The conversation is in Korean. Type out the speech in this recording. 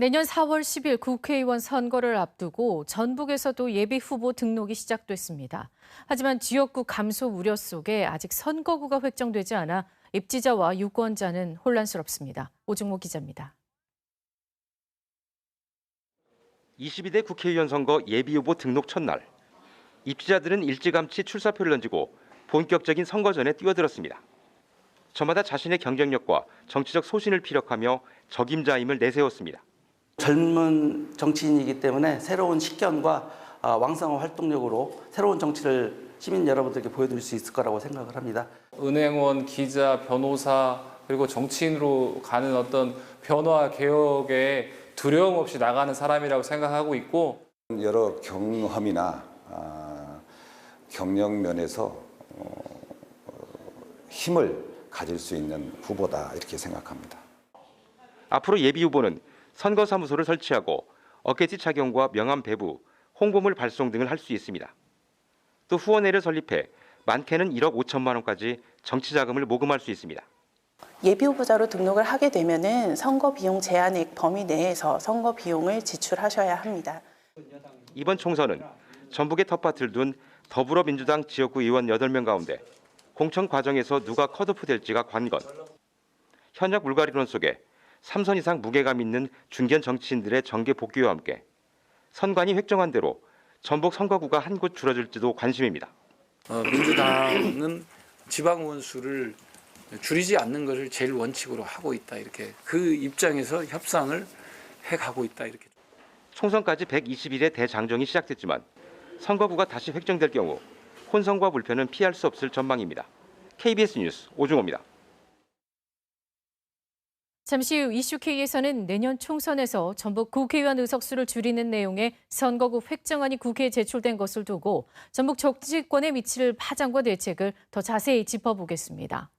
내년 4월 10일 국회의원 선거를 앞두고 전북에서도 예비 후보 등록이 시작됐습니다. 하지만 지역구 감소 우려 속에 아직 선거구가 획정되지 않아 입지자와 유권자는 혼란스럽습니다. 오중모 기자입니다. 22대 국회의원 선거 예비 후보 등록 첫날 입지자들은 일찌감치 출사표를 던지고 본격적인 선거전에 뛰어들었습니다. 저마다 자신의 경쟁력과 정치적 소신을 피력하며 적임자임을 내세웠습니다. 젊은 정치인이기 때문에 새로운 식견과 아, 왕성한 활동력으로 새로운 정치를 시민 여러분들께 보여드릴 수 있을 거라고 생각을 합니다. 은행원, 기자, 변호사 그리고 정치인으로 가는 어떤 변화 개혁에 두려움 없이 나가는 사람이라고 생각하고 있고 여러 경험이나 아, 경력 면에서 어, 힘을 가질 수 있는 후보다 이렇게 생각합니다. 앞으로 예비 후보는 선거사무소를 설치하고 어깨지 착용과 명함 배부, 홍보물 발송 등을 할 수 있습니다. 또 후원회를 설립해 많게는 1억 5천만 원까지 정치 자금을 모금할 수 있습니다. 예비 후보자로 등록을 하게 되면은 선거 비용 제한액 범위 내에서 선거 비용을 지출하셔야 합니다. 이번 총선은 전북의 텃밭을 둔 더불어민주당 지역구 의원 8명 가운데 공천 과정에서 누가 컷오프 될지가 관건. 현역 물갈이론 속에 3선 이상 무게감 있는 중견 정치인들의 정계 복귀와 함께 선관위 획정한 대로 전북 선거구가 한 곳 줄어들지도 관심입니다. 어, 민주당은 지방의원 수를 줄이지 않는 것을 제일 원칙으로 하고 있다 이렇게 그 입장에서 협상을 해가고 있다 이렇게. 총선까지 120일의 대장정이 시작됐지만 선거구가 다시 획정될 경우 혼선과 불편은 피할 수 없을 전망입니다. KBS 뉴스 오중호입니다. 잠시 후 이슈K에서는 내년 총선에서 전북 국회의원 의석수를 줄이는 내용의 선거구 획정안이 국회에 제출된 것을 두고 전북 정치권에 미칠 파장과 대책을 더 자세히 짚어보겠습니다.